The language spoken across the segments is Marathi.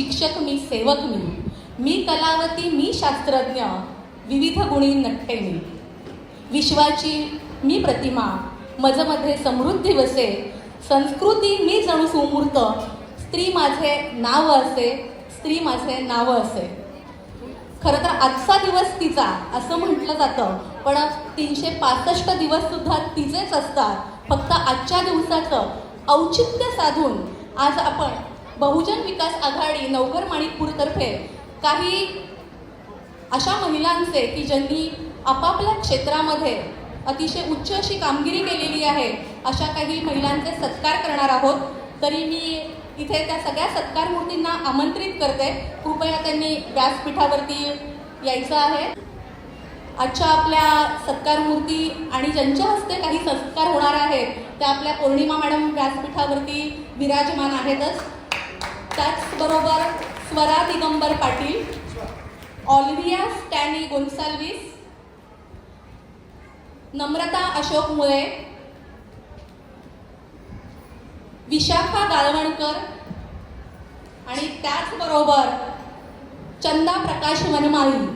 शिक्षक मी सेवक मी. मी कलावती मी शास्त्रज्ञ. विविध गुणी नट्टे मी. विश्वाची मी प्रतिमा. मजमध्ये समृद्धी वसे संस्कृती मी जणू सुमूर्त. स्त्री माझे नाव असे स्त्री माझे नाव असे. खरं तर आजचा दिवस तिचा असं म्हटलं जातं. पण तीनशे पासष्ट दिवस सुद्धा तिचेच असतात. फक्त आजच्या दिवसाचं औचित्य साधून आज आपण बहुजन विकास आघाडी नवघर माणिकपूरतर्फे काही अशा महिलांचे की ज्यांनी आपापल्या क्षेत्रामध्ये अतिशय उच्च अशी कामगिरी केलेली आहे अशा काही महिलांचे सत्कार करणार आहोत. तरी मी इथे त्या सगळ्या सत्कार मूर्तींना आमंत्रित करते. कृपया त्यांनी व्यासपीठावरती यायचं आहे. आजच्या आपल्या सत्कार मूर्ती आणि ज्यांच्या हस्ते काही संस्कार होणार आहेत त्या आपल्या पौर्णिमा मॅडम व्यासपीठावरती विराजमान आहेतच. त्याचबरोबर स्वरा दिगंबर पाटील ऑलिव्हिया स्टॅनी गोन्साल्विस नम्रता अशोक मुळे विशाखा गाळवणकर आणि त्याचबरोबर चंदा प्रकाश वनमाळी.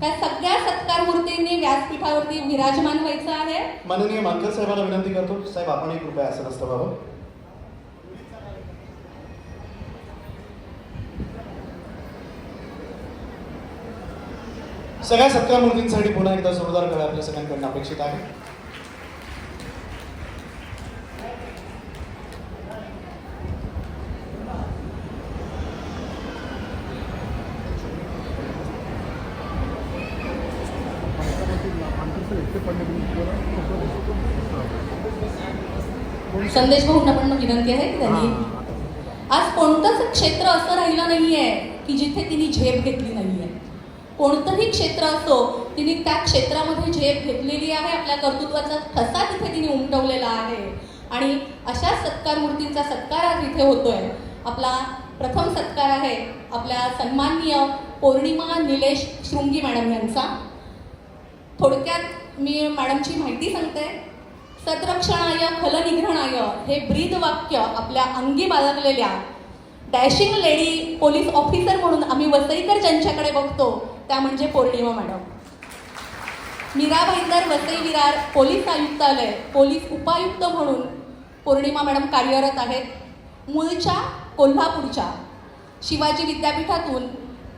त्या सगळ्या सत्कार मूर्तींनी व्यासपीठावरती विराजमान व्हायचं आहे. माननीय मानकर साहेबांना विनंती करतो साहेब आपणही कृपया असं नसतं बाबा सगळ्या सत्कार मूर्तींसाठी पुन्हा एकदा जोरदार कळा आपल्या सगळ्यांकडून अपेक्षित आहे. संदेश भाऊंना पण विनंती आहे की त्यांनी आज कोणतंच क्षेत्र असं राहिलं नाहीये की जिथे तिने झेप घेतली नाहीये. कोणतंही क्षेत्र असो तिने त्या क्षेत्रामध्ये झेप घेतलेली आहे आपल्या कर्तृत्वाचा ठसा तिथे तिने उमटवलेला आहे. आणि अशा सत्कार मूर्तींचा सत्कार आज इथे होतोय. आपला प्रथम सत्कार आहे आपल्या सन्माननीय पौर्णिमा निलेश शृंगी मॅडम यांचा. थोडक्यात मी मॅडमची माहिती सांगते. सतरक्षणाय खलनिग्रहणाय हे ब्रीद वाक्य आपल्या अंगी बाळगलेल्या डॅशिंग लेडी पोलीस ऑफिसर म्हणून आम्ही वसईकर ज्यांच्याकडे बघतो त्या म्हणजे पौर्णिमा मॅडम. मीरा भाईंदर वसई विरार पोलीस आयुक्तालय पोलीस उपायुक्त म्हणून पौर्णिमा मॅडम कार्यरत आहेत. मूळच्या कोल्हापूरच्या शिवाजी विद्यापीठातून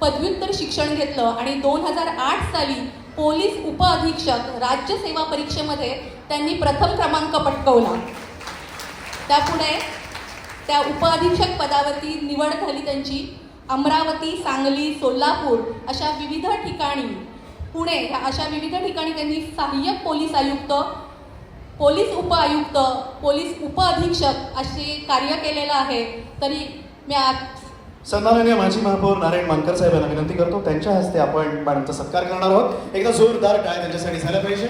पदव्युत्तर शिक्षण घेतलं आणि दोन हजार आठ साली पोलीस उपअधीक्षक राज्य सेवा परीक्षेमध्ये त्यांनी प्रथम क्रमांक पटकवला. त्यापुढे त्या उपअधीक्षक पदावरती निवड झाली त्यांची. अमरावती सांगली सोलापूर अशा विविध ठिकाणी पुणे ह्या अशा विविध ठिकाणी त्यांनी सहाय्यक पोलीस आयुक्त पोलीस उपआयुक्त पोलीस उपअधीक्षक असे कार्य केलेलं आहे. तरी मी आज सन्माननीय माजी महापौर नारायण मानकर साहेबांना विनंती करतो. त्यांच्या हस्ते आपण मॅडमचा सत्कार करणार आहोत. एकदा जोरदार काय त्यांच्यासाठी झालं पाहिजे.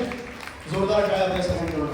जोरदार काय आपल्या सगळ्यांकडून